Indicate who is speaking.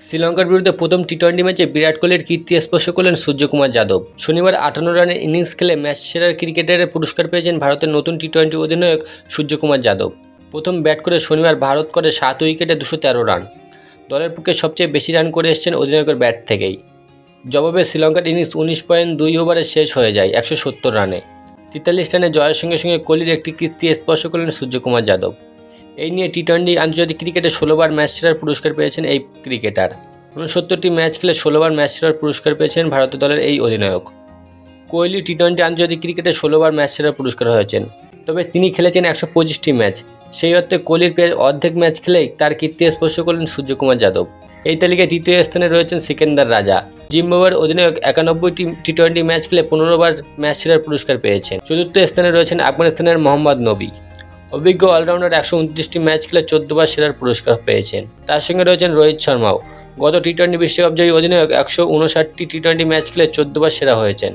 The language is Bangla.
Speaker 1: শ্রীলঙ্কার বিরুদ্ধে প্রথম টি টোয়েন্টি ম্যাচে বিরাট কোহলির কীর্তি স্পর্শ করলেন সূর্যকুমার যাদব। শনিবার আটান্ন রানের ইনিংস খেলে ম্যাচ সেরার ক্রিকেটারের পুরস্কার পেয়েছেন ভারতের নতুন টি টোয়েন্টি অধিনায়ক সূর্যকুমার যাদব। প্রথম ব্যাট করে শনিবার ভারত করে সাত উইকেটে দুশো তেরো রান। দলের পক্ষে সবচেয়ে বেশি রান করে এসেছেন অধিনায়কের ব্যাট থেকেই। জবাবে শ্রীলঙ্কার ইনিংস উনিশ পয়েন্ট দুই ওভারে শেষ হয়ে যায় একশো সত্তর রানে। তেতাল্লিশ রানে জয়ের সঙ্গে সঙ্গে কোহলির একটি কীর্তি স্পর্শ করলেন সূর্যকুমার যাদব। এই নিয়ে টি টোয়েন্টি আন্তর্জাতিক ক্রিকেটে ষোলোবার ম্যাচ সেরার পুরস্কার পেয়েছেন এই ক্রিকেটার উনসত্তরটি ম্যাচ খেলে ষোলোবার ম্যাচ সেরার পুরস্কার পেয়েছেন ভারতীয় দলের এই অধিনায়ক। কোহলি টি টোয়েন্টি আন্তর্জাতিক ক্রিকেটে ষোলোবার ম্যাচ সেরার পুরস্কার হয়েছেন। তবে তিনি খেলেছেন একশো পঁচিশটি ম্যাচ সেই অর্থে কোহলির প্রায় অর্ধেক ম্যাচ খেলেই তার কীর্তি স্পর্শ করলেন সূর্যকুমার যাদব। এই তালিকায় তৃতীয় স্থানে রয়েছেন সিকেন্দার রাজা। জিম্বাবুয়ের অধিনায়ক একানব্বইটি টি টোয়েন্টি ম্যাচ খেলে পনেরোবার ম্যাচ সেরার পুরস্কার পেয়েছেন। চতুর্থ স্থানে রয়েছেন আফগানিস্তানের মোহাম্মদ নবী। অভিজ্ঞ অলরাউন্ডার একশো উনত্রিশটি ম্যাচ খেলে চোদ্দবার সেরার পুরস্কার পেয়েছেন। তার সঙ্গে রয়েছেন রোহিত শর্মাও। গত টি টোয়েন্টি বিশ্বকাপ জয়ী অধিনায়ক একশো উনষাটটি টি টোয়েন্টি ম্যাচ খেলে চোদ্দবার সেরা হয়েছেন।